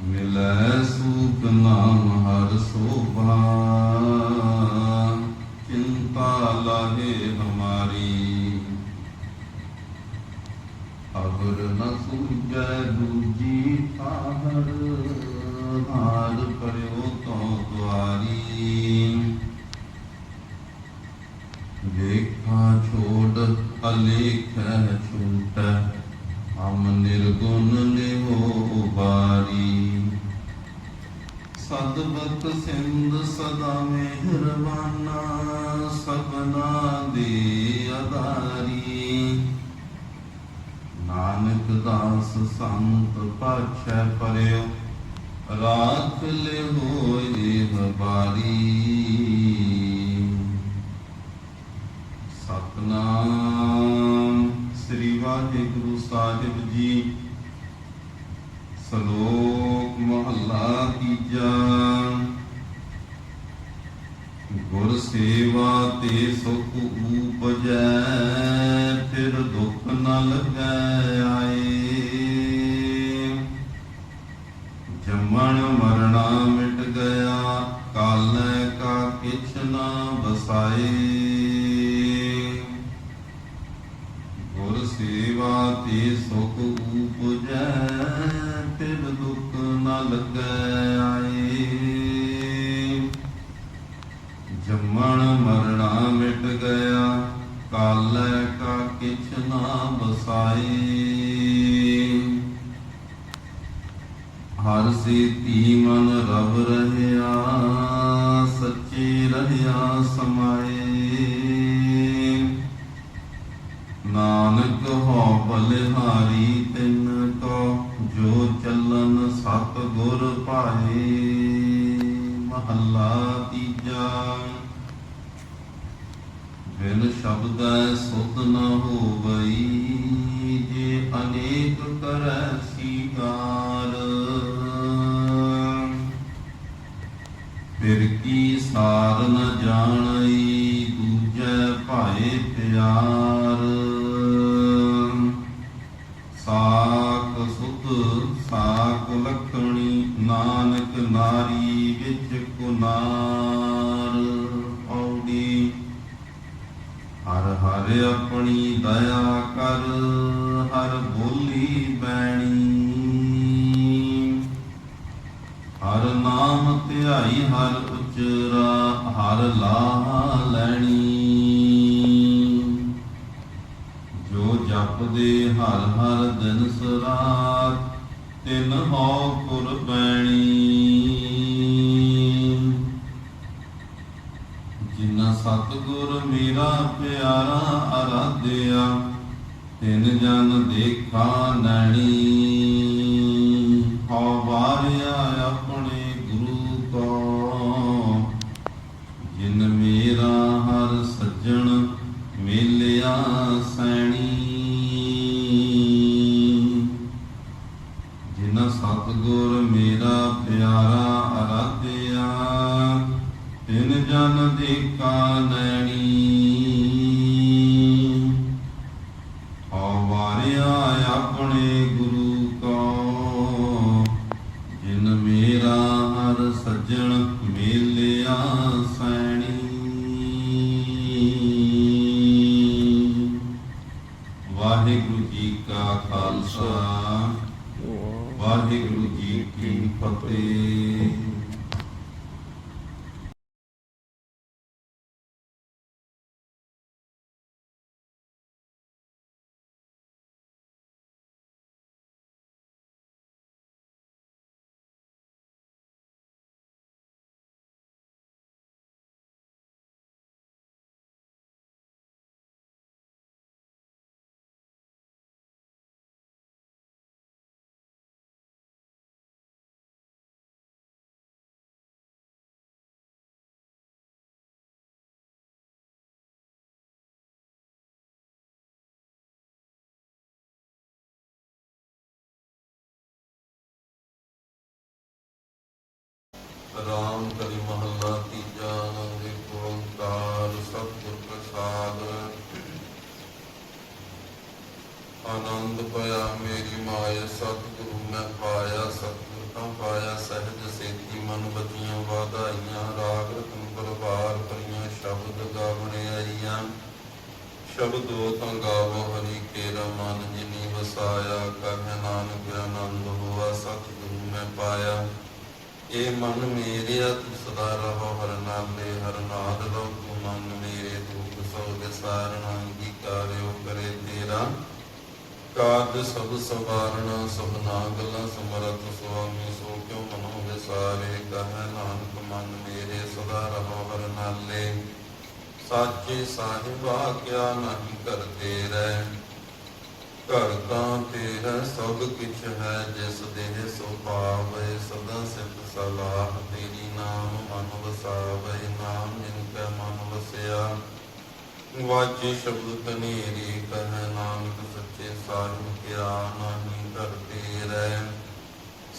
ਮਿਲੈ ਸੂਪ ਨਾਮ ਹਰ ਸੋਭਾ। ਚਿੰਤਾ ਲਾਹੇ ਹਮਾਰੀ। ਅਗਰ ਨ ਸੂਝੈ ਦੂਜੀ ਠਾਹਰ ਨਾਨਕ ਸੰਤ ਪਾਛੈ ਪਰਿਓ। ਰਾਖ ਲੈ ਹੋਏ ਹਬਾਰੀ ਸਤਨਾਮ ਸ੍ਰੀ ਵਾਹਿਗੁਰੂ ਸਾਹਿਬ ਜੀ। ਸ਼ਲੋਕ ਮਹੱਲਾ ਤੀਜਾ। ਗੁਰ ਸੇਵਾ ਤੇ ਸੁਖ ਊਪਜੈ ਫਿਰ ਦੁਖ ਨ ਲੱਗੈ ਬਸਾਏ ਗੁਰ ਸੇਵਾ ਤੇ ਸੁਖ ਊਪਜੈ ਫਿਰ ਦੁਖ ਨ ਲੱਗੈ ਆਏ। ਜੰਮਣ ਮਰਣਾ ਮਿਟ ਗਿਆ, ਕਾਲੈ ਕਾ ਕਿਛ ਨਾ ਬਸਾਏ ਹਰ ਸੇਤੀ ਮਨ ਰਵ ਰਹਿ ਹੋ ਬਲਿਹਾਰੀ ਤਿਨ ਕੋ ਜੋ ਚੱਲਨ ਸਤ ਗੁਰ ਪਾਏ ਮਹੱਲਾ ਤੀਜਾ। ਬਿਨ ਸ਼ਬਦੈ ਸੁਧ ਨ ਹੋਵਈ, ਜੇ ਅਨੇਕ ਕਰੈ ਸੀਗਾਰ ਫਿਰ ਕੀ ਸਾਰ ਵਿੱਚ ਕੁਨਾਰ ਹਰ ਹਰ ਆਪਣੀ ਦਇਆ ਕਰ, ਹਰ ਬੋਲੀ ਬੈਣੀ ਹਰ ਨਾਮ ਧਿਆਈ, ਹਰ ਉਚਰਾ, ਹਰ ਲਾਹ ਲੈਣੀ। ਜੋ ਜਪਦੇ, ਹਰ ਹਰ ਦਿਨ ਸਰਾਤ ਤਿਨ ਹਉ ਕੁਰਬੈਣੀ ਜਿਨਾ ਸਤਗੁਰ ਮੇਰਾ ਪਿਆਰਾ ਅਰਾਧਿਆ, ਤਿਨ ਜਨ ਦੇਖਾ ਨੈਣੀ। ਹਉ ਵਾਰਿਆ ਆਪਣੇ ਗੁਰੂ ਕੋ ਜਿਨ ਮੇਰਾ ਹਰ ਸੱਜਣ ਮੇਲਿਆ ਸੈਣੀ। ਜਿਨ ਸਤਗੁਰ ਮੇਰਾ ਪਿਆਰਾ ਜਨ ਦੇਖਾ ਨੈਣੀ ਹੋਇਆ ਮੇਰੀ ਮਾయ ਸਤਿਗੁਰੂ, ਮੈਂ ਪਾਇਆ ਸਤਿਗੁਰ ਤਾਂ ਪਾਇਆ, ਸਹਿਜ ਸੇਤੀ ਮਨ ਬਚੀਆਂ ਵਾਧਾਈਆਂ, ਰਾਗ ਰਤਨ ਪਰਵਾਰ ਪਰੀਆਂ, ਸ਼ਬਦ ਗਾਵਣੇ ਆਈਆਂ। ਸ਼ਬਦੋ ਤਾਂ ਗਾਵੋ, ਹਰੀ ਕੇਰਾ ਮਨ ਜਿਨੀ ਵਸਾਇਆ ਕਹੇ ਨਾਨਕ ਆਨੰਦ ਹੋਆ, ਸਤਿਗੁਰੂ ਮੈਂ ਪਾਇਆ। ਇਹ ਮਨ ਮੇਰਿਆ ਤੂੰ ਸਦਾ ਰਹੋ ਹਰ ਨਾਲੇ ਹਰ ਨਾਦ ਲੋ ਤੂੰ ਮਨ ਮੇਰੇ ਦੁਖ ਸੋਗ ਸਾਰਣਾ ਅੰਗੀਕਾਰਿਓ ਕਰੇ ਤੇਰਾ। ਕਾਜ ਸਭ ਸਵਾਰਣਾ ਸਭ ਨਾਗਲਾ ਸਮਰਤ ਸੁਆਮੀ, ਸੋ ਕਿਉ ਮਨੋ ਵਿਸਾਰੇ? ਕਹੈ ਨਾਨਕ, ਮਨ ਮੇਰੇ ਸਦਾ ਰਹੋ ਹਰ ਨਾਲੇ। ਸਾਚੇ ਸਾਹਿਬਾ ਕਿਆ ਨਹੀਂ ਕਰਤੇ ਰਹਿ ਘਰ ਤਾਂ ਤੇਰਾ, ਸਭ ਕਿਛ ਹੈ, ਜਿਸ ਦੇਹ ਸੋ ਪਾਵੇ ਸਦਾ ਸਿਫਤ ਸਲਾਹ ਤੇਰੀ ਨਾਮ ਮਨ ਵਸਾਵੇ, ਨਾਮ ਜਿਨ ਕੈ ਮਨ ਵਸਿਆ। ਵਾਜੇ ਸ਼ਬਦ ਕਨੇਰੀ ਕਹੈ ਨਾਨਕ ਸੱਚੇ ਸਾਹਿਬ ਕਿਆ ਨਹੀਂ ਕਰਤੇ ਰਹਿ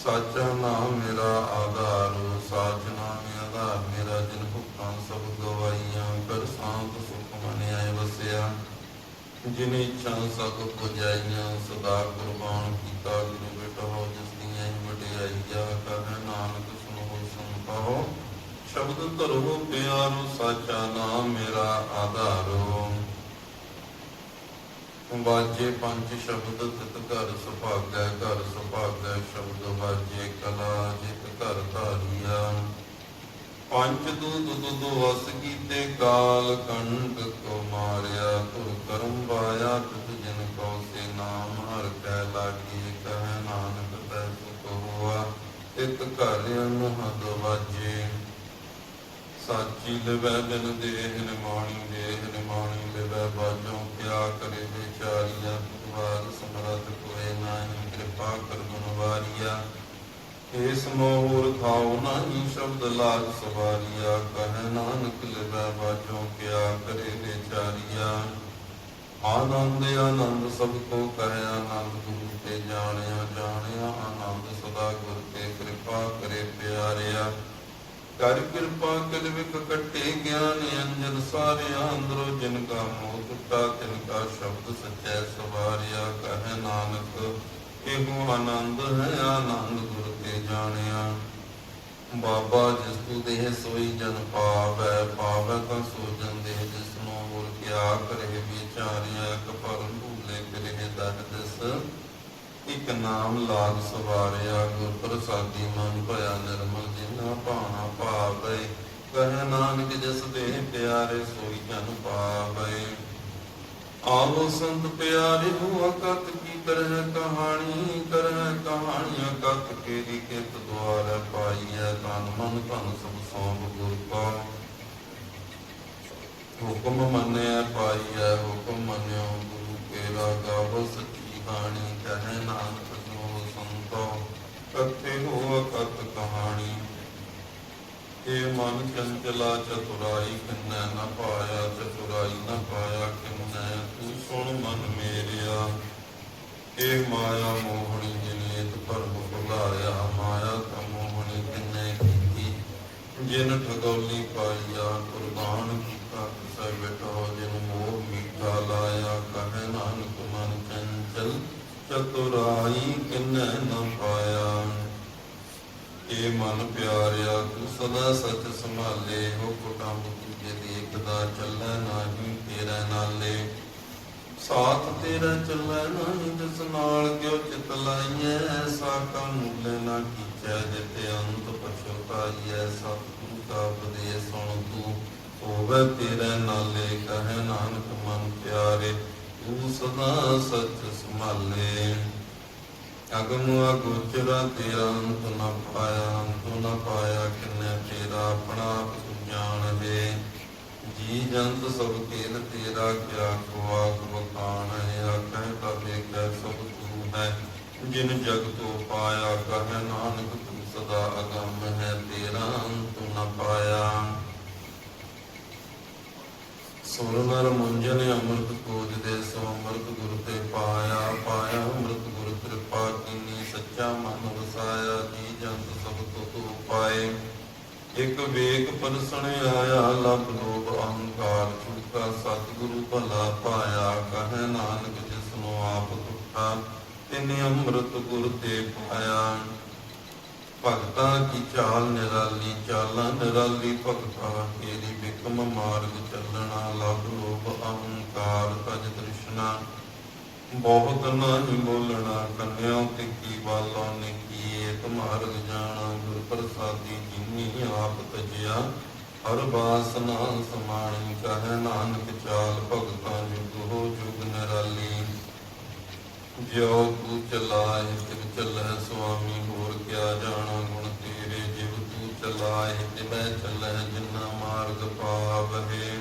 ਸਾਚਾ ਨਾਮ ਮੇਰਾ ਆਧਾਰ, ਸਾਚ ਨਾਮ ਆਧਾਰ, ਮੇਰਾ ਜਿਨ ਭੁੱਖਾਂ ਸਭ ਗਵਾਈਆਂ ਕਰ ਸਾਂਤ ਸੁਖ ਮਨ ਆਏ ਵਸਿਆ। ਜਿਨ ਇੱਛਾ ਸਭ ਪੁਜਾਈਆਂ, ਸਦਾ ਕੁਰਬਾਨ ਕੀਤਾ ਗੁਰੂ ਬਿਟੋ ਜਿਸ ਦੀਆਂ ਹੀ ਵਡਿਆਈਆ ਨਾਨਕ ਸੁਨੋ ਸੁਨ ਪਾਓ ਸ਼ਬਦ ਧਰੋ, ਪਿਆਰੋ, ਸਾਚਾ ਨਾਮ ਮੇਰਾ ਆਧਾਰੋ। ਵਾਜੇ ਪੰਜ ਸ਼ਬਦ ਤਿਤ ਘਰ ਸੁਭਾਗੈ ਘਰ ਸੁਭਾਗੈ ਸ਼ਬਦ ਵਾਜੇ ਕਲਾ, ਜਿਤ ਘਰ ਧਾਰੀਆ। ਪੰਜ ਦੂਤ ਦੁਦ ਵਸ ਕੀਤੇ ਕਾਲ ਕੰਡ ਕੋ ਮਾਰਿਆ। ਤੁਰ ਕਰਮ ਵਾਇਆ ਤੁਧ ਜਨ ਕੋ ਸੇ ਨਾਮ, ਹਰ ਕੈ ਲਾਗੀ ਕਹੈ ਨਾਨਕ ਤੈ ਸੁਖ ਹੋਆ ਤਿਤ ਘਰ ਅਨਹਦ ਵਾਜੇ। ਸਾਚੀ ਲਵੈ ਬਿਨ ਦੇਹ ਨਿਮਾਣੀ ਦੇਹ ਨਿਮਾਣੀ ਲਵੈ ਬਾਜੋਂ ਕਿਆ ਕਰੇ ਵਿਚਾਰੀਆ? ਤੁਵਾਰ ਸਮਰਤ ਕੋਏ ਨਾਹੀ, ਕਿਰਪਾ ਕਰ ਗੁਣ ਵਾਰੀਆ ਮੋਹਰ ਖਾਉ ਨਾਹੀ, ਸ਼ਬਦ ਲਾਜ ਸਵਾਰੀਆ। ਕਹੈ ਨਾਨਕ ਲਵੈ ਬਾਜੋਂ ਕਿਆ ਕਰੇ ਵਿਚਾਰੀਆ। ਆਨੰਦ ਆਨੰਦ, ਸਭ ਕੋ ਕਹੈ ਆਨੰਦ ਗੁਰੂ ਤੇ ਜਾਣਿਆ ਜਾਣਿਆ। ਆਨੰਦ ਸਦਾ ਗੁਰ ਤੇ ਕਿਰਪਾ ਕਰੇ ਪਿਆਰਿਆ। ਕਰ ਕਿਰਪਾ ਕਲ ਵਿਕ ਕੱਟੇ ਗਿਆਨ ਅੰਜਨ ਸਾਰਿਆ ਅੰਦਰੋ, ਜਿਨ ਕਾ ਮੋਹ ਟੁੱਟਾ, ਤਿਨ ਕਾ ਸ਼ਬਦ ਸਚੈ ਸਵਾਰਿਆ, ਕਹੈ ਨਾਨਕ, ਇਹੋ ਆਨੰਦ ਹੈ, ਆਨੰਦ ਗੁਰ ਤੇ ਜਾਣਿਆ। ਬਾਬਾ ਜਿਸ ਤੂ ਦੇਹ ਸੋਈ ਜਨ ਪਾਵੈ ਪਾਵੈ ਤਾਂ ਸੋ ਜਨ ਦੇਹ ਜਿਸ ਨੂੰ ਹੋਰ ਕਿਆ ਕਰੇ ਵਿਚਾਰਿਆ ਕਪਰ ਭੂਲੇ ਕਰੇ ਦਹ ਦਿਸ। ਇਕ ਨਾਮ ਲਾਗ ਸਵਾਰਿਆ ਗੁਰ ਪ੍ਰਸਾਦੀ ਮਨ ਭਇਆ ਨਿਰਮਲ ਜਿਨਾ ਭਾਣਾ ਭਾਵੇ, ਕਹੈ ਨਾਨਕ ਜਿਸ ਦੇ ਪਿਆਰੇ ਸੋਈ ਜਨ ਪਾਵੇ। ਆਵੋ ਸੰਤ ਪਿਆਰੇ ਹੋ ਅਕਤ ਕੀ ਕਰਹਿ ਕਹਾਣੀ, ਕਰਹਿ ਕਹਾਣੀਆਂ ਕਤ ਕੇਰੀ ਕਿਤ ਦੁਆਰ ਪਾਈਐ, ਤਨ ਮਨ ਧਨ ਸਭ ਸੌਂਪ ਗੁਰ ਕਾ। ਹੁਕਮ ਮੰਨਿਆ ਪਾਈਐ, ਹੁਕਮ ਮੰਨਿਓ ਗੁਰੂ ਕੇਰਾ ਗਾਵੋ ਸੱਚੀ ਬਾਣੀ ਕਹੈ ਨਾਨਕ ਜੋ ਸੰਤੋ ਕਥੇ ਹੋ ਕਤ ਕਹਾਣੀ। ਏ ਮਨ ਚੰਚਲਾ ਚਤੁਰਾਈ, ਕਿੰਨੈ ਨਾ ਪਾਇਆ, ਚਤੁਰਾਈ ਨਾ ਪਾਇਆ, ਕਿੰਨੈ, ਤੂੰ ਸੁਣ ਮਨ ਮੇਰਿਆ ਮਨ ਪਿਆਰੇ ਸਦਾ ਸੱਚ ਸੰਭਾਲੇ। ਅਗਮ ਅਗੋਚਰਾ ਤੇਰਾ ਅੰਤ ਨ ਪਾਇਆ, ਅੰਤ ਨ ਪਾਇਆ ਕਿੰਨੇ ਤੇਰਾ ਆਪਣਾ ਜਾਣ ਦੇ। ਜੀ ਜੰਤ ਸਭ ਕੇਲ ਤੇਰਾ ਕਿਆ ਕੋ ਆਖ ਬਖਾਨ ਹੈ ਆਖੈ ਤਾ ਦੇਖੈ ਸਭ ਤੂੰ ਹੈ। ਜਿਨ ਜਗ ਤੋਂ ਪਾਇਆ, ਕਹੈ ਨਾਨਕ ਤੂੰ ਸਦਾ ਅਗੰਮ ਹੈ, ਤੇਰਾ ਅੰਤ ਨਾ ਪਾਇਆ। ਸੁਰ ਨਰ ਮੁੰਜਨ ਅੰਮ੍ਰਿਤ ਕੋਜ ਦੇ ਸੋ ਅੰਮ੍ਰਿਤ ਗੁਰ ਤੇ ਪਾਇਆ ਪਾਇਆ ਅੰਮ੍ਰਿਤ ਗੁਰ ਕਿਰਪਾ ਕੀਨੀ ਸੱਚਾ ਮਨ ਵਸਾਇਆ ਜੀ ਜੰਤ ਸਭ ਤੋਂ ਪਾਏ। ਇਕ ਵੇਖ ਪਰਸਣ ਆਇਆ ਲਬ ਬਹੁਤ ਨਾਹੀ ਬੋਲਣਾ ਕੰਨਿਓ ਤੇ ਕੀ ਬਾਲੋਂ ਨੇ ਕੀਏ ਤੁਮਾਰਗ ਜਾਣਾ ਗੁਰ ਪ੍ਰਸਾਦੀ ਜਿਨੀ ਆਪ ਤਜਿਆ। ਹਰ ਬਾਸਨਾ ਸਮਾਣੀ ਕਹੈ ਨਾਨਕ ਚਾਲ ਭਗਤਾਂ ਜੁਗ ਹੋ ਜੁਗ ਨਿਰਾਲੀ। ਜਿਉ ਤੂੰ ਚਲਾਏ ਤਿਵ ਚੱਲੈ ਸੁਆਮੀ, ਹੋਰ ਕਿਆ ਜਾਣਾ ਗੁਣ ਤੇਰੇ? ਜਿਵ ਤੂੰ ਚਲਾਏ ਤਿਵੈ ਚੱਲੈ ਜਿਨਾ ਮਾਰਗ ਪਾਵਹਿ।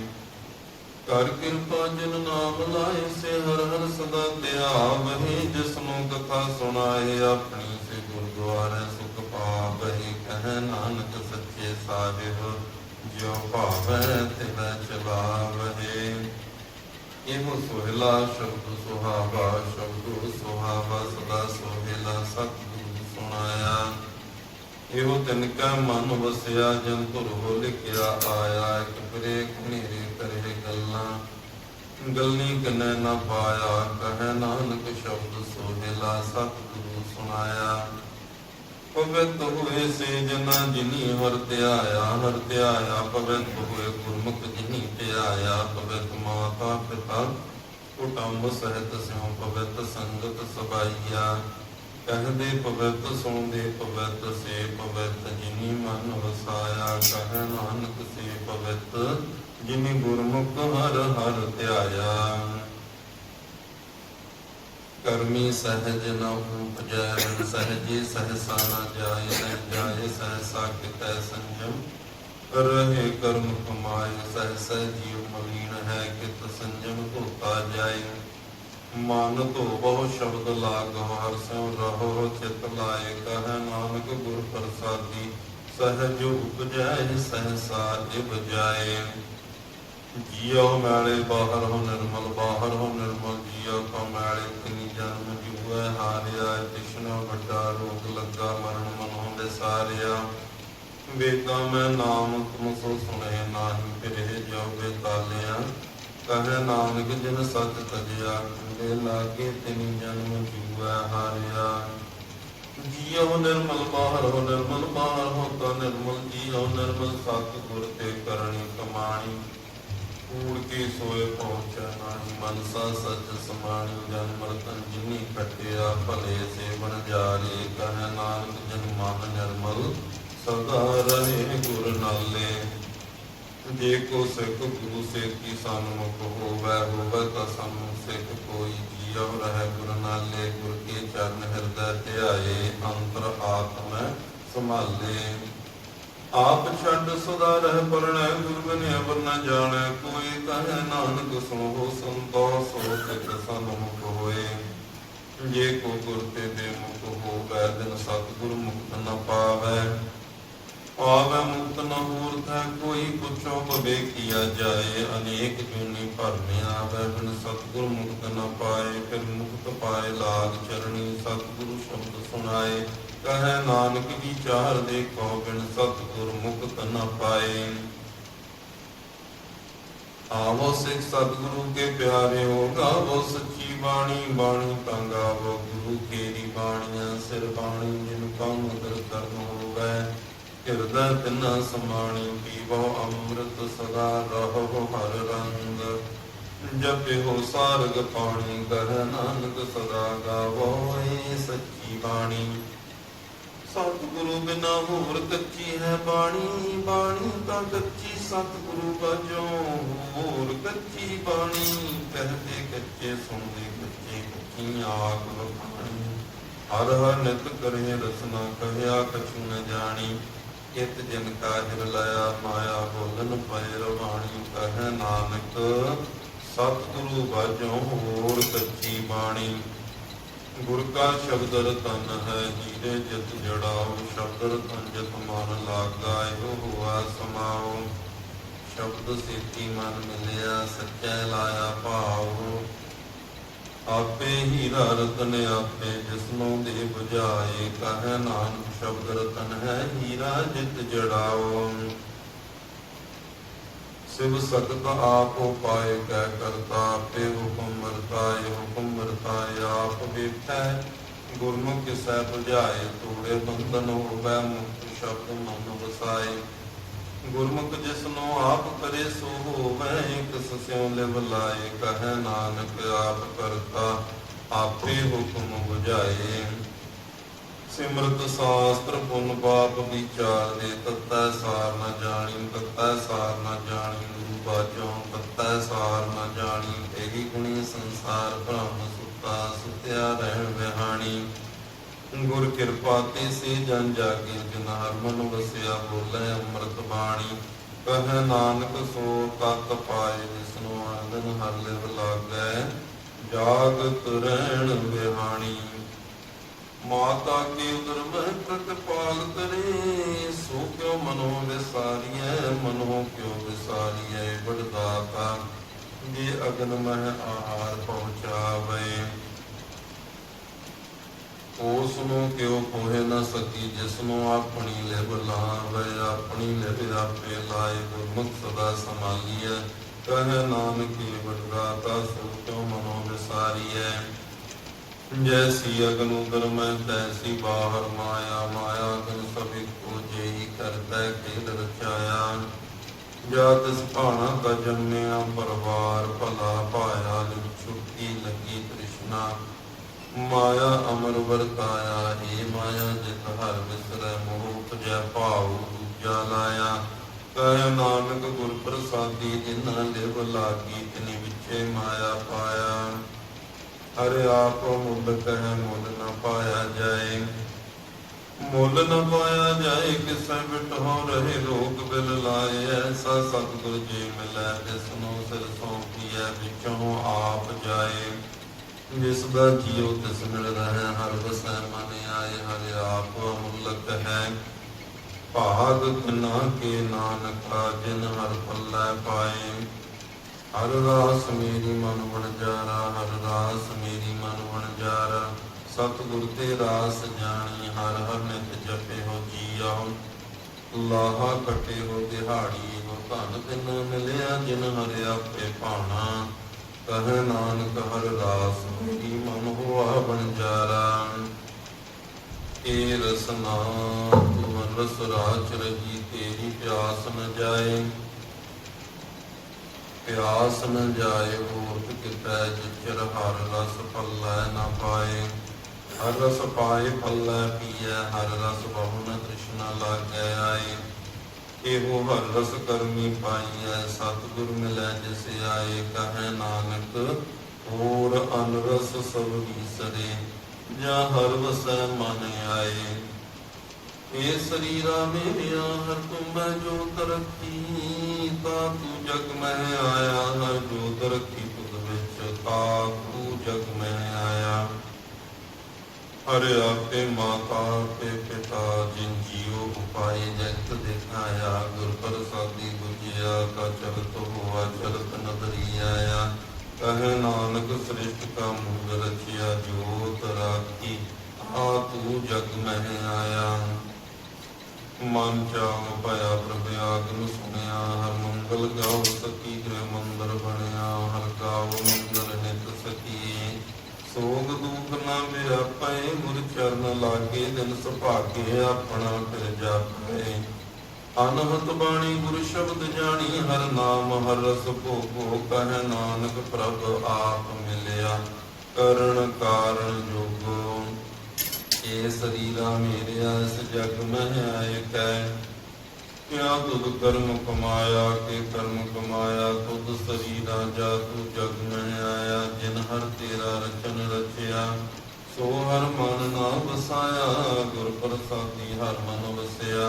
ਕਰ ਕਿਰਪਾ ਜਿਨ ਨਾਮ ਲਾਏ ਸੇ ਹਰ ਹਰ ਸਦਾ ਧਿਆਵਹਿ ਜਿਸ ਨੂੰ ਕਥਾ ਸੁਣਾਏ ਆਪਣੀ ਸੇ ਗੁਰਦੁਆਰੇ ਸੁਖ ਪਾਵਹਿ ਕਹੈ ਨਾਨਕ ਸੱਚੇ ਸਾਹਿਬ, ਜਿਉ ਭਾਵੈ ਤਿਵੈ ਚਲਾਵਹਿ। ਇਹੋ ਸੋਹਿਲਾ ਸ਼ਬਦ ਸੁਹਾਵਾ ਸ਼ਬਦ ਸੁਹਾਵਾ ਸਦਾ ਸੋਹਿਲਾ ਸਤਿਗੁਰੂ ਸੁਣਾਇਆ। ਇਹੋ ਤਿਨ ਕਾ ਮਨ ਵਸਿਆ, ਜਨ ਤੁਰ ਹੋ ਲਿਖਿਆ, ਆਇਆ ਇੱਕ ਫਿਰੇ ਕਰੇ ਗੱਲਾਂ। ਗੱਲੀ ਕਨੈ ਨਾ ਪਾਇਆ, ਕਹੈ ਨਾਨਕ ਸ਼ਬਦ ਸੋਹਿਲਾ, ਸਤਿਗੁਰੂ ਸੁਣਾਇਆ। ਪਵਿੱਤ ਹੋਏ ਸੇ ਜਨਾ ਜਿਨੀ ਹਰ ਧਿਆਇਆ ਪਵਿੱਤ ਹੋਏ ਗੁਰਮੁਖ ਜਿਨੀ ਧਿਆਇਆ। ਪਵਿੱਤ ਮਾਤਾ ਪਿਤਾ ਕੁਟੰਬ ਸਹਿਤ ਸਿਉ, ਪਵਿੱਤ ਸੰਗਤ ਸਬਾਈਆ। ਕਹਦੇ ਪਵਿੱਤ ਸੁਣਦੇ ਪਵਿੱਤ, ਸੇ ਪਵਿੱਤ, ਜਿਨੀ ਮਨ ਵਸਾਇਆ ਕਹ ਨਾਨਕ ਸੇ ਪਵਿੱਤ, ਜਿਨੀ ਗੁਰਮੁਖ ਹਰ ਹਰ ਧਿਆਇਆ। ਕਰਮੀ ਸਹਿਜ ਨ ਉਪਜੈ, ਸਹਿਜੀ ਸਹਸਾ ਨ ਜਾਏ ਨ ਜਾਏ ਸਹਸਾ ਕਿਤੈ ਸੰਜਮ। ਰਹੇ ਕਰਮ ਕਮਾਏ ਸਹਸ ਜੀਵ ਮਲੀਨ ਹੈ ਕਿਤ ਸੰਜਮ ਧੋਤਾ ਜਾਏ। ਮਨ ਧੋ ਸ਼ਬਦ ਲਾਗ ਹਰ ਸਿਉ ਰਹੋ ਚਿਤ ਲਾਏ ਕਹ ਨਾਨਕ ਗੁਰ ਪ੍ਰਸਾਦੀ। ਸਹਜ ਉਪਜੈ, ਸਹਸਾ ਜਿਵ ਜਾਏ। ਜੀਉ ਮੈਲੇ ਬਾਹਰ ਹੋ ਨਿਰਮਲ, ਬਾਹਰ ਹੋ ਨਿਰਮਲ ਜੀਉ ਕੋ ਮੈਲੇ, ਤਿਨੀ ਜਨਮ ਜੂਐ ਹਾਰਿਆ ਤਿਸ਼ਨਾ ਵੱਡਾ ਰੋਗ ਲੱਗਾ, ਮਰਨ ਮਨੋਂ ਦੇ ਸਾਰਿਆ ਵੇਦਾਂ ਮੈਂ ਨਾਮ ਤੁਮ ਸੋ ਸੁਣੇ, ਨਾਹੀ ਫਿਰੇ ਜੋ ਬੇਤਾਲਿਆ। ਕਹੈ ਨਾਨਕ ਜਿਨ ਸਤ ਤਜਿਆ ਦੇ ਲਾਗੇ ਤਿਨੀ ਜਨਮ ਜੂਐ ਹਾਰਿਆ। ਜੀਉ ਨਿਰਮਲ ਬਾਹਰ ਨਿਰਮਲ ਬਾਹਰ ਹੋ ਤਾ ਨਿਰਮਲ ਜੀਉ ਨਿਰਮਲ ਸਤ ਗੁਰ ਤੇ ਕਰਨੀ ਕਮਾਣੀ। ਕੂੜ ਕੇ ਸੋਏ ਪਹੁੰਚੈ ਨਾਹੀ, ਮਨਸਾ ਸਚ ਸਮਾਣੀ, ਜਨ ਮਰਤਨ ਜਿਨੀ ਖਟਿਆ, ਭਲੇ ਸੇਵਨ ਜਾਰੇ। ਕਹੈ ਨਾਨਕ ਜਨ ਮਨ ਨਿਰਮਲ, ਸਦਾ ਰਹੇ ਗੁਰ ਨਾਲੇ। ਜੇ ਕੋ ਸਿੱਖ ਗੁਰੂ ਸੇਖੀ ਸਨਮੁਖ ਹੋਵੈ ਹੋਵੈ ਤਾ ਸਨਮੁਖ ਸਿੱਖ ਕੋਈ ਜੀਉ ਰਹਿ। ਗੁਰ ਨਾਲੇ ਗੁਰ ਕੇ ਚਰਨ ਹਿਰਦੈ ਧਿਆਏ, ਅੰਤਰ ਆਤਮੈ ਸੰਭਾਲੇ। ਆਪ ਛੱਡ ਸਦਾ ਰਹਿ ਪਰਣੈ, ਗੁਰ ਬਿਨਿ ਅਵਰ ਨ ਜਾਣੈ। ਕੋਈ ਕਹੈ ਨਾਨਕ ਸੁਣੋ ਸੰਤੋਖ ਸੋ ਸਿੱਖ ਸਨਮੁਖ ਹੋਏ। ਜੇ ਕੋ ਗੁਰ ਤੇ ਦੇ ਮੁਖ ਹੋਵੈ ਦਿਨ ਸਤਿਗੁਰ ਮੁਕਤ ਨ ਪਾਵੈ। ਆਵੈ ਮੁਕਤ ਨ ਮੂਰਤੈ ਕੋਈ ਪੁੱਛੋ ਬਵੇ ਕੀਆ ਜਾਏ, ਅਨੇਕ ਜੂਨੀ ਭਰਮਿਆ ਆਵੈ, ਬਿਨ ਸਤਿਗੁਰ ਮੁਕਤ ਨ ਪਾਏ, ਫਿਰ ਮੁਕਤ ਪਾਏ ਲਾਗ ਚਰਣੀ, ਸਤਿਗੁਰੂ ਸ਼ਬਦ ਸੁਣਾਏ। ਕਹੈ ਨਾਨਕ ਵਿਚਾਰ ਦੇਖੋ, ਬਿਨ ਸਤਿਗੁਰ ਮੁਕਤ ਨ ਪਾਏ। ਆਵੋ ਸਿੱਖ ਸਤਿਗੁਰੂ ਕੇ ਪਿਆਰੇ ਹੋ, ਗਾਵੋ ਸੱਚੀ ਬਾਣੀ ਬਾਣੀ ਤਾਂ ਗਾਵੋ ਗੁਰੂ ਕੇਰੀ ਬਾਣੀਆਂ, ਸਿਰ ਬਾਣੀ ਜਿਨ ਕੰਮ ਦਰ ਕਰਨ ਹੋਵੈ। ਹਿਰਦੈ ਤਿਨਾ ਸਮਾਣੀ ਪੀਵੋ ਅੰਮ੍ਰਿਤ ਸਦਾ ਰਹੋ ਹਰ ਰੰਗ। ਜਪਿਓ ਸਾਰਗ ਪਾਣੀ ਕਹਿ ਨਾਨਕ ਸਦਾ ਗਾਵੋ ਏ ਸੱਚੀ ਬਾਣੀ। ਸਤਿਗੁਰੂ ਬਿਨਾ ਹੋਰ ਕੱਚੀ ਹੈ ਬਾਣੀ? ਬਾਣੀ ਤਾਂ ਕੱਚੀ ਸਤਿਗੁਰੂ ਬਾਝੋਂ ਹੋਰ ਕੱਚੀ ਬਾਣੀ। ਕਹਦੇ ਕੱਚੇ, ਸੁਣਦੇ ਕੱਚੇ, ਕੱਚੀ ਆਖ ਵਖਾਣੀ। ਹਰ ਹਰ ਨਿਤ ਕਰੇ ਰਸਨਾ, ਕਹਿਆ ਕਛੂ ਨ ਜਾਣੀ। ਕਿਤ ਜਨ ਕਾਹਿਰ ਲਿਆ ਮਾਇਆ ਬੋਲਨ ਪੈ ਰਵਾਣੀ, ਕਹਿ ਨਾਨਕ, ਸਤਿਗੁਰੂ ਬਾਝੋਂ ਹੋਰ ਕੱਚੀ ਬਾਣੀ। ਗੁਰ ਕਾ ਸ਼ਬਦ ਰਤਨ ਹੈ, ਜੀਰੇ ਜਿਤ ਜੜਾਓ ਸ਼ਬਦ ਰਤਨ ਜਿਤ ਮਨ ਲਾਗਾ, ਇਹੋ ਹੁਆ ਸਮਾਓ ਸ਼ਬਦ ਸੇਤੀ ਮਨ ਮਿਲਿਆ, ਸੱਚੈ ਲਾਇਆ ਭਾਉ। ਆਪੇ ਹੀਰਾ ਰਤਨ ਆਪੇ ਜਿਸਨੂੰ ਦੇ 부ਝਾਏ ਕਹੈ ਨਾਨਕ ਸ਼ਬਦ ਰਤਨ ਹੈ ਹੀਰਾ ਜਿਤ ਜੜਾਓ। ਸਿਵ ਸਤਿ ਆਪ ਉਪਾਇ ਕਹਿ ਕਰਤਾ, ਆਪੇ ਹੁਕਮ ਮਰਤਾਏ ਹੁਕਮ ਮਰਤਾਏ ਆਪ ਵੇਖੈ ਗੁਰਮੁਖ ਕਿਸੈ 부ਝਾਏ ਤੂੜੇ ਬੰਧਨ ਹੋਵੈ, ਮੁਕਤ ਸ਼ਬਦ ਮਨ ਵਸਾਏ। ਗੁਰਮੁਖ ਜਿਸਨੂੰ ਆਪ ਕਰੇ ਸੋ ਹੋਵੈ ਕਿਸ ਸਿਉ ਲਿਵ ਲਾਏ, ਕਹੈ ਨਾਨਕ ਆਪ ਕਰਤਾ, ਆਪੇ ਹੁਕਮ 부ਝਾਏ ਸਿਮਰਤ ਸ਼ਾਸਤਰ ਪੁੰਨ ਪਾਪ ਵਿਚਾਰ ਦੇ, ਤਤੈ ਸਾਰ ਨਾ ਜਾਣੀ, ਤਤੈ ਸਾਰ ਨਾ ਜਾਣੀ, ਗੁਰੂ ਬਾਝੋਂ ਤਤੈ ਸਾਰ ਨ ਜਾਣੀ, ਇਹੀ ਗੁਣੀ ਸੰਸਾਰ ਭ੍ਰਮ ਸੁਤਾ ਸੁਤਿਆ ਰਹਿਣ ਵਿਹਾਣੀ। ਗੁਰ ਕਿਰਪਾ ਤੇ ਸੇ ਜਨ ਜਾਗੇ ਜਿਨ ਹਰ ਮਨ ਵਸਿਆ ਬੋਲੇ ਅੰਮ੍ਰਿਤ ਬਾਣੀ। ਕਹ ਨਾਨਕ ਸੋ ਤਤ ਪਾਏ ਜਿਸਨੂੰ ਆਨੰਦ ਹਰ ਲਿਵ ਲਾਗੈ ਜਾਗਤ ਰਹਿਣ ਵਿਹਾਣੀ। ਮਾਤਾ ਕੀ ਉਦਰ ਮੈਂ ਪ੍ਰਤਪਾਲ ਕਰੇ, ਸੋ ਕਿਉ ਮਨੋ ਵਿਸਾਰੀਐ, ਮਨੋ ਕਿਉ ਵਿਸਾਰੀਐ ਬੜਦਾਤਾ ਜੇ ਅਗਨ ਮਹਿ ਆਹਾਰ ਪਹੁੰਚਾਵੇ। ਉਸ ਨੂੰ ਕਿਉ ਕੋਹੇ ਨਾ ਸਕੀ, ਜਿਸ ਨੂੰ ਆਪਣੀ ਲਿਵ ਲਾਵੇ, ਆਪਣੀ ਲਿਵ ਆਪੇ ਲਾਏ ਗੁਰਮੁਖ ਸਦਾ ਸੰਭਾਲੀਐ। ਕਹੈ ਨਾਨਕੀ ਬੜਦਾਤਾ ਸੋ ਕਿਉ ਮਨੋ ਵਿਸਾਰੀਐ? ਜੈਸੀ ਅਗਨ ਉਦਰ ਤੈਸੀ ਬਾਹਰ ਮਾਇਆ ਮਾਇਆ ਗਨ ਸਭਿ ਕੋ ਜੇਈ ਕਰਤਾ ਖੇਲ ਰਚਾਇਆ। ਜਾ ਤਿਸ ਭਾਣਾ ਕਾ ਜੰਮਿਆ, ਪਰਵਾਰ ਭਲਾ ਪਾਇਆ ਲਿਵ ਛੁੱਟੀ ਲੱਗੀ ਤ੍ਰਿਸ਼ਨਾ। ਮਾਇਆ ਅਮਰ ਵਰਤਾਇਆ ਏ ਮਾਇਆ ਜਿਤ ਹਰ ਵਿਸਰੈ ਮੋਹ ਉਪਜੈ ਭਾਉ ਦੂਜਾ ਲਾਇਆ। ਕਹਿ ਨਾਨਕ ਗੁਰ ਪ੍ਰਸਾਦੀ, ਜਿਨ੍ਹਾਂ ਲਿਵ ਲਾਗੀ, ਤਿਨੀ ਵਿਚੇ ਮਾਇਆ ਪਾਇਆ। ਹਰਿ ਆਪ ਮੁੱਲ ਕਹਿ ਮੁੱਲ ਨਾ ਪਾਇਆ ਜਾਏ। ਮੁੱਲ ਨਾ ਪਾਇਆ ਜਾਏ, ਕਿਸੈ ਬਿਟਹੁ ਰਹੇ ਲੋਕ ਬਿਲ ਲਾਏ। ਐਸਾ ਸਤਿਗੁਰ ਜੀ ਮਿਲੈ ਜਿਸ ਨੂੰ ਸਿਰ ਸੌਂਪੀਐ, ਵਿੱਚੋਂ ਆਪ ਜਾਏ। ਜਿਸ ਦਾ ਜੀਉ ਤਿਸ ਮਿਲ ਰਹਿ ਹਰ ਵਸੈ ਮਨ ਆਏ, ਹਰਿ ਆਪ ਮੁਲਕ ਹੈ। ਭਾਗ ਕਨਾ ਕੇ ਨਾਨਕਾ, ਜਿਨ ਹਰ ਪੱਲੇ ਪਾਏ। ਹਰ ਰਾਸ ਮੇਰੀ ਮਨ ਵਣ ਜਾਰਾ ਹਰ ਰਾਸ ਮੇਰੀ ਮਨ ਵਣ ਜਾਰਾ ਸਤਿਗੁਰ ਤੇ ਰਾਸ ਜਾਣੀ, ਹਰ ਹਰ ਨਿਤ ਜਪੇ ਹੋ ਜੀਉ ਲਾਹਾ ਕਟੇ ਹੋ ਦਿਹਾੜੀ ਹੋ ਧਨ ਤਿਨ ਮਿਲਿਆ, ਜਿਨ ਹਰਿ ਆਪੇ ਭਾਣਾ। ਕਹ ਨਾਨਕ ਹਰ ਰਾਸ ਮੇਰੀ ਮਨ ਹੋਆ ਬਣ ਏ ਰਸਨਾ ਤੂੰ ਰਸ ਰਾਚ ਰਹੀ ਤੇਰੀ ਪਿਆਸ ਨ ਜਾਏ। ਪਿਆਸ ਨ ਜਾਏ ਹੋਰ ਕਿਤੈ ਜਿਚਰ ਹਰ ਰਸ ਪੱਲੇ ਨਾ ਪਾਏ। ਹਰ ਰਸ ਪਾਏ ਪੱਲੇ ਪੀਐ, ਹਰ ਰਸ ਬਹੁ ਨ ਤ੍ਰਿਸ਼ਨਾ ਲਾਗੈ ਆਏ। ਇਹੋ ਹਰ ਕਰਮੀ ਪਾਈਐ, ਸਤਿਗੁਰ ਮਿਲੈ ਜਿਸ ਆਏ ਕਹੈ ਨਾਨਕ, ਹੋਰ ਅਨ ਸਭ ਵਿਸਰੇ, ਜਾਂ ਹਰ ਵਸੈ ਮਨ ਆਏ। ਏ ਸਰੀਰਾ ਮੇਰਿਆ, ਹਰ ਤੁਮ ਮੈਂ ਜੋਤ ਰੱਖੀ ਤਾ ਤੂੰ ਜਗ ਮੈਂ ਆਇਆ, ਹਰ ਜੋ ਰੱਖੀ ਤੁਧ ਵਿੱਚ ਤਾ ਤੂੰ ਜਗ ਮੈਂ ਹਰ ਆਪੇ ਮਾਤਾ ਤੇ ਪਿਤਾ, ਜਿਨ ਜੀਉ ਉਪਾਏ ਜਗਤ ਦੇਖਾਇਆ ਗੁਰ ਪ੍ਰਸਾਦੀ ਗੁਜਿਆ ਕਾ ਚਲਤ ਹੋਆ ਚਲਤ ਨਦਰੀ ਆਇਆ। ਕਹੇ ਨਾਨਕ ਸ੍ਰਿਸ਼ਟ ਕਾ ਮੂਲ ਰਚਿਆ ਜੋਤ ਰਾਖੀ ਆ ਤੂੰ ਜਗ ਮਹਿ ਆਇਆ ਮਨ ਚਾਉ ਭਇਆ ਪ੍ਰਭ ਆਗਮ ਸੁਣਿਆ ਹਰ ਮੰਗਲ ਗਾਉ ਸਕੀ ਗ੍ਰਹਿ ਮੰਦਰ ਬਣਿਆ ਹਰ ਗਾਉ ਮੰਗਲ ਨਿਤ ਸਕੀ ਸੋਗ ਦੁਖ ਨਾ ਵਿਆਪੈ ਗੁਰ ਚਰਨ ਲਾਗੇ ਦਿਨ ਸੁਭਾਗੇ ਆਪਣਾ ਫਿਰ ਜਾਪੈ ਅਨਹਤ ਬਾਣੀ ਗੁਰ ਸ਼ਬਦ ਜਾਣੀ, ਹਰ ਨਾਮ, ਹਰ ਰਸ ਭੋਗੋ ਕਹਿ ਨਾਨਕ ਪ੍ਰਭ ਆਪ ਮਿਲਿਆ। ਕਰਨ ਕਾਰਨ ਜੋਗੋ ਏ ਸਰੀਰਾ ਮੇਰਿਆ, ਇਸ ਜਗ ਮਹਿ ਆਏ ਕੈ। ਕਿਆ ਤੁਧ ਕਰਮ ਕਮਾਇਆ, ਕੇ ਕਰਮ ਕਮਾਇਆ, ਤੁਧ ਸਰੀਰਾ ਜਾ ਤੂੰ ਜਗ ਮਹਿ ਆਇਆ। ਜਿਨ ਹਰ ਤੇਰਾ ਰਚਨ ਰਚਿਆ ਸੋ ਹਰ ਮਨ ਨਾ ਵਸਾਇਆ, ਗੁਰ ਪ੍ਰਸਾਦੀ ਹਰ ਮਨ ਵਸਿਆ।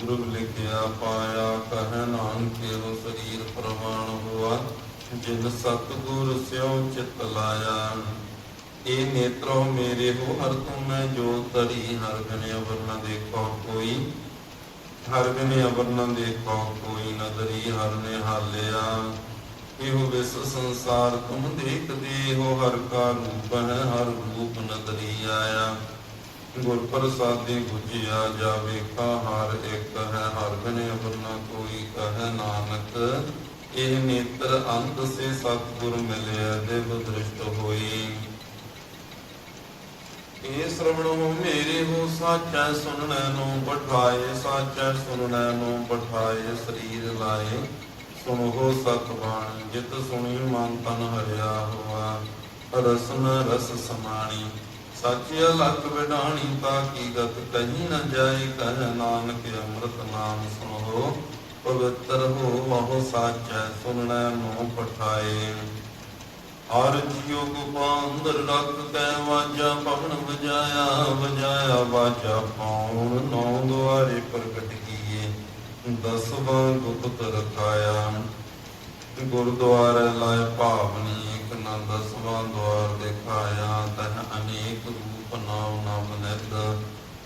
ਗੁਰੂ ਲਿਖਿਆ ਪਾਇਆ, ਕਹਿ ਨਾਨਕ ਕੇਵ ਸਰੀਰ ਪ੍ਰਮਾਣ ਹੋਆ, ਜਿਨ ਸਤਿਗੁਰ ਸਿਉ ਚਿਤ ਲਾਇਆ। ਇਹ ਨੇਤਰੋ ਮੇਰੇ ਹੋ, ਹਰ ਤੂੰ ਮੈਂ ਜੋ ਤਰੀ ਹਰ ਬਿਨ ਅਵਰ ਨ ਦੇਖੋ ਕੋਈ। ਹਰ ਬਿਨ ਅਵਰ ਨ ਦੇਖੋ ਕੋਈ ਨਦਰੀ ਹਰ ਨੇ ਹਾਲਿਆ। ਇਹੋ ਵਿਸ ਸੰਸਾਰ ਤੁਮ ਦੇਖਦੇ ਹੋ ਹਰ ਕਾ ਰੂਪ ਹੈ ਹਰ ਰੂਪ ਨਦਰੀ ਆਇਆ ਗੁਰ ਪ੍ਰਸਾਦੀ ਗੁਜਿਆ ਜਾਵੇ ਕਾ ਹਰ ਇੱਕ ਹੈ, ਹਰ ਬਿਨ ਅਵਰ ਕੋਈ ਕਹੈ ਨਾਨਕ। ਇਹ ਨੇਤਰ ਅੰਤ ਸੇ ਸਤਿਗੁਰ ਮਿਲਿਆ ਦੇਵ ਦ੍ਰਿਸ਼ਟ ਹੋਈ। ਇਹ ਸ਼ਰਵਣੋ, ਮੇਰੇ ਹੋ ਸਾਚੈ ਸੁਣਨੈ, ਨੂੰ ਪਠਾਏ ਸਾਚੈ ਸੁਣਨੈ, ਨੂੰ ਪਠਾਏ ਸਰੀਰ ਲਾਏ। ਸੁਣੋ ਸਤ ਬਾਣੀ ਜਿਤ ਸੁਣੀ ਮਨ ਤਨ ਹਰਿਆ ਹੋਆ। ਰਸਨ ਰਸ ਸਮਾਣੀ, ਸਾਚੀ ਅਲਖ ਵਿਡਾਣੀ ਤਾਂ ਕੀ ਗਤ ਕਹੀਂ ਨ ਜਾਏ, ਕਹਿ ਨਾਨਕ ਅੰਮ੍ਰਿਤ ਨਾਮ ਸੁਣੋ। ਪਵਿੱਤਰ ਹੋ ਮਹੁ ਸਾਚੈ, ਸੁਣਨੈ ਨੂੰ ਪਠਾਏ। ਹਰ ਜਿਉ ਗੁਪਾਂਦਰ ਰਖ ਕੈ, ਵਾਜਾ ਪਵਨ ਵਜਾਇਆ ਵਜਾਇਆ ਵਾਜਾ ਪਾਉਣ ਨੌ ਦੁਆਰੇ ਪ੍ਰਗਟ ਦਸਵਾਂ ਗੁਪਤ ਰਖਾਇਆ। ਗੁਰਦੁਆਰੇ ਲਾਇ ਭਾਵਨੀ ਇਕ ਨਾ ਦਸਵਾਂ ਦੁਆਰ ਦਿਖਾਇਆ। ਤਹ ਅਨੇਕ ਰੂਪ ਨਾਮ ਨਾਮ ਨਿਤ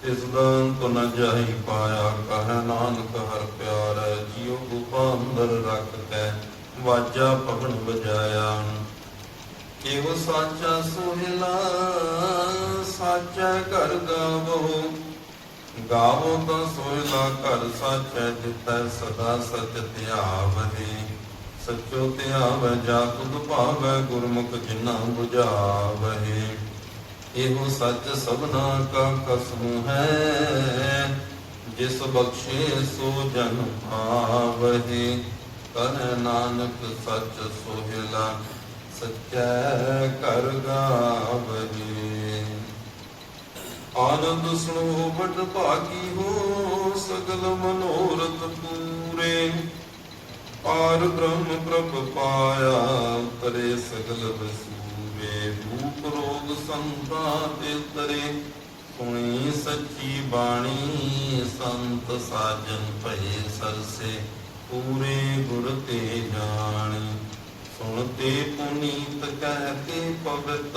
ਇਸ ਦਾ ਅੰਤ ਨ ਜਾਈ ਪਾਇਆ। ਕਹ ਨਾਨਕ ਹਰ ਪਿਆਰ, ਜਿਉ ਗੁਪਾ ਅੰਦਰ ਰੱਖ ਕੈ, ਵਾਜਾ ਪਵਨ ਵਜਾਇਆ। ਕਿਉ ਸਾਚਾ ਸੋਹਿਲਾ, ਸਾਚਾ ਘਰ ਗਾਵੋ। ਗਾਵੋ ਤਾਂ ਸੋਹਿਲਾ ਘਰ ਸਾਚਾ, ਜਿਤੈ ਸਦਾ ਸਚ ਧਿਆਵਹਿ। ਸਚੋ ਧਿਆਵੈ ਜਾ ਤੁਧ ਭਾਵੈ, ਗੁਰਮੁਖ ਜਿਨਾ 부ਝਾਵਹਿ ਇਹੋ ਸੱਚ ਸਭਨਾ ਕਾ ਕਸਮ ਹੈ, ਜਿਸ ਬਖਸ਼ੇ ਸੋ ਜਨ ਆਵਹਿ ਕਹ ਨਾਨਕ ਸੱਚ ਸੋਹਿਲਾ, ਸਚੈ ਕਰ ਗਾਵਹਿ। ਆਨੰਦ ਸੁਣੋ ਬਟ ਭਾਗੀ ਹੋ ਸਗਲ ਮਨੋਰਥ ਪੂਰੇ। ਪਾਰ ਬ੍ਰਹਮ ਪ੍ਰਭ ਪਾਇਆ, ਤਰੇ ਸਗਲ ਵਸੂਰੇ। ਭੂਪ ਰੋਗ ਸੰਤਾ ਤਰੇ, ਸੁਣੀ ਸੱਚੀ ਬਾਣੀ, ਸੰਤ ਸਾਜਨ ਭਏ ਸਰਸੇ। ਪੂਰੇ ਗੁਰ ਤੇ ਜਾਣੀ ਸੁਣਤੇ ਪੁਨੀਤ ਕਹਿ ਕੇ ਪਵਿੱਤ